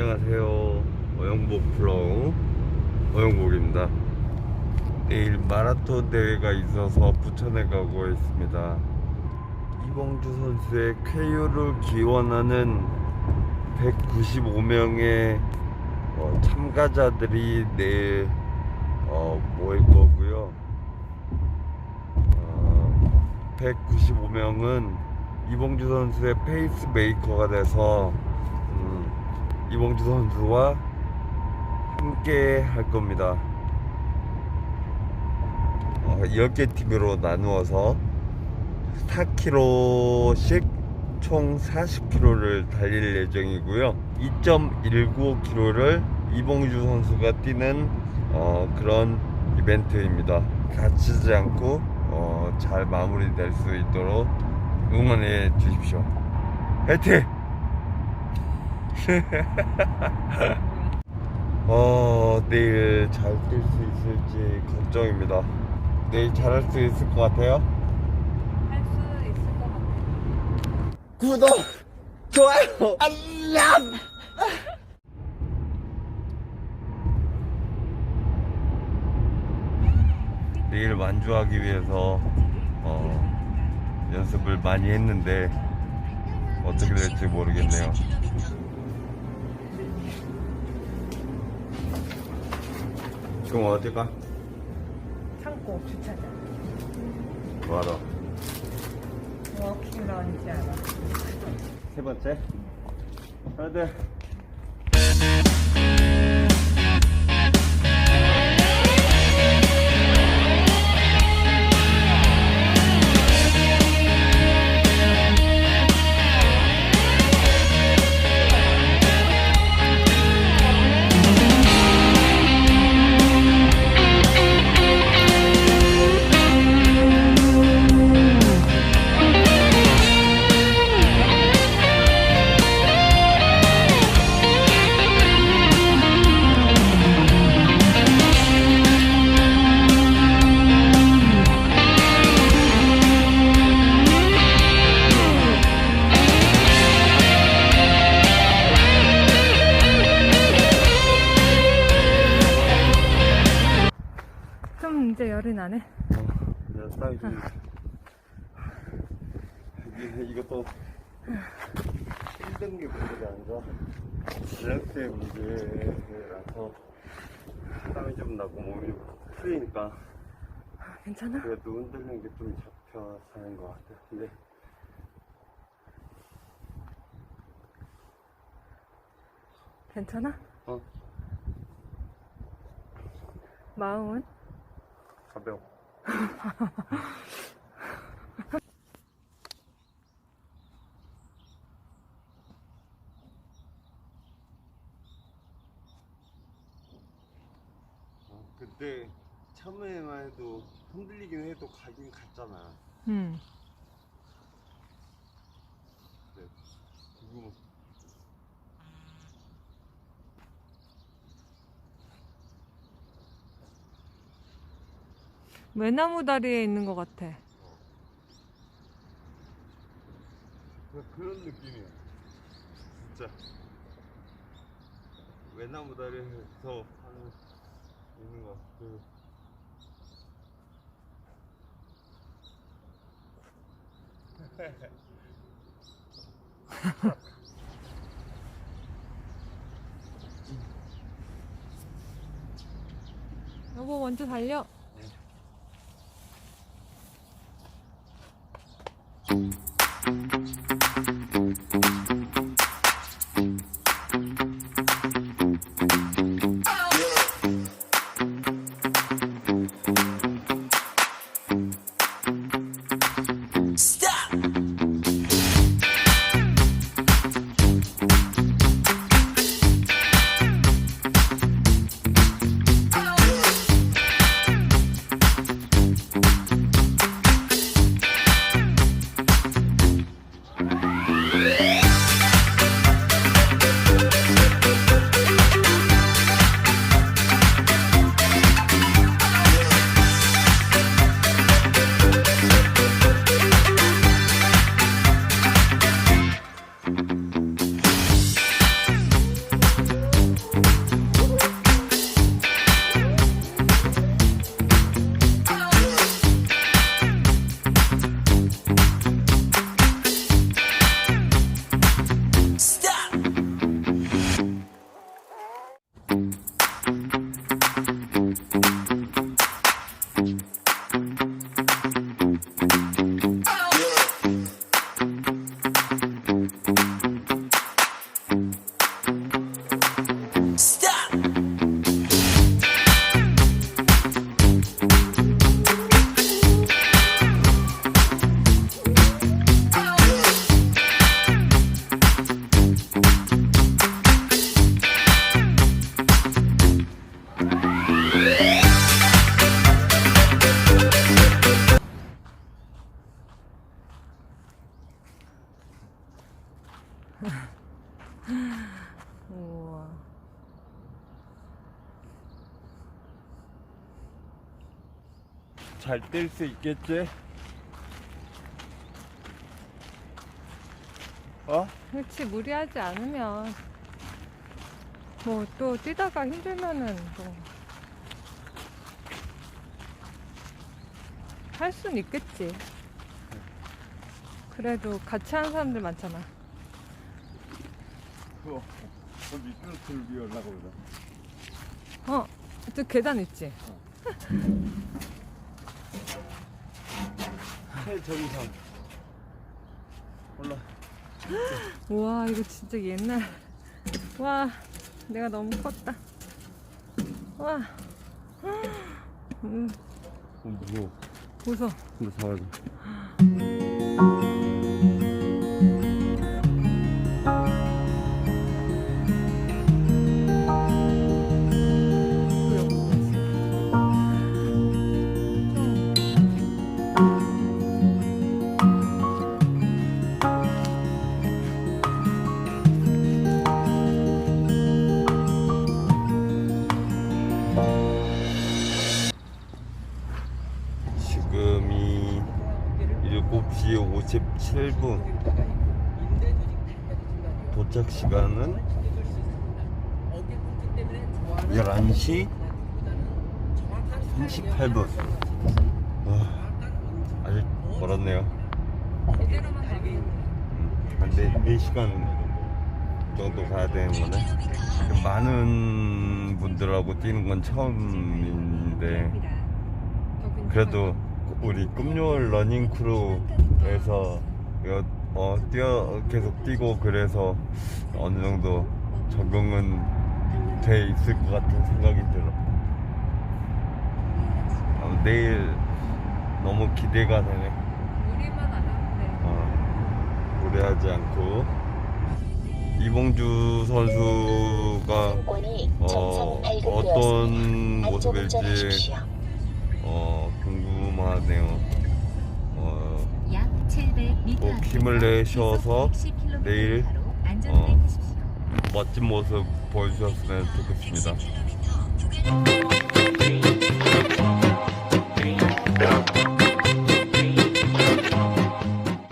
안녕하세요. 어영복 플로우 어영복입니다. 내일 마라톤 대회가 있어서 부천에 가고 있습니다. 이봉주 선수의 쾌유를 기원하는 195명의 어, 참가자들이 내일 어, 모일 거고요. 어, 195명은 이봉주 선수의 페이스메이커가 돼서 음, 이봉주 선수와 함께 할 겁니다. 어, 10개 팀으로 나누어서 4km씩 총 40km를 달릴 예정이고요. 2.195km를 이봉주 선수가 뛰는 어, 그런 이벤트입니다. 다치지 않고 어, 잘 마무리될 수 있도록 응원해 주십시오. 화이팅! 어, 내일 잘 뛸 수 있을지 걱정입니다. 내일 잘할 수 있을 것 같아요? 할 수 있을 것 같아. 구독, 좋아요, 알람! 내일 완주하기 위해서 어, 연습을 많이 했는데 어떻게 될지 모르겠네요. 지금 어디 가? 창고 주차장. 뭐하러? 워킹 런치 하러. 세 번째? 하나, 둘. 좀. 이게, 이것도 힘든 게 문제가 아니라 밸런스의 문제라서 땀이 좀 나고 몸이 좀 풀리니까 괜찮아? 그래도 흔들리는 게 좀 잡혀 사는 것 같아. 근데 괜찮아? 어 마음은? 가벼워. 어, 그때 처음에만 해도 흔들리긴 해도 가긴 갔잖아. 응. 근데 지금은 외나무 다리에 있는 것 같아. 그- 그런 느낌이야. 진짜. 외나무 다리에서 하는 있는 거. 그 여보 먼저 달려. 우와. 잘뛸수 있겠지? 어? 그렇지 무리하지 않으면 뭐 또 뛰다가 힘들면은 뭐 할 순 있겠지. 그래도 같이 하는 사람들 많잖아. 어, 저 미끄러트를 위에 올라가 보자. 어, 저 계단 있지? 최정상. 올라. 우와, 이거 진짜 옛날. 와, 내가 너무 컸다. 와. 음, 어, 무서워. 보소. 근데 잡아줘. 지 7시 57분. 도착 시간은 11시 38분. 와, 아직 멀었네요. 음, 한 4, 4시간 정도 가야 되는 거네. 많은 분들하고 뛰는 건 처음인데, 그래도 우리 금요일 러닝 크루 에서 이거 어 뛰어 계속 뛰고 그래서 어느 정도 적응은 돼 있을 것 같은 생각이 들어. 어, 내일 너무 기대가 되네. 우리만 안 하면 돼. 어, 무리하지 않고 이봉주 선수가 어. 어떤 모습일지. 어, 궁금하네요. 힘을 내셔서 내일, 어, 멋진 모습 보여주셨으면 좋겠습니다.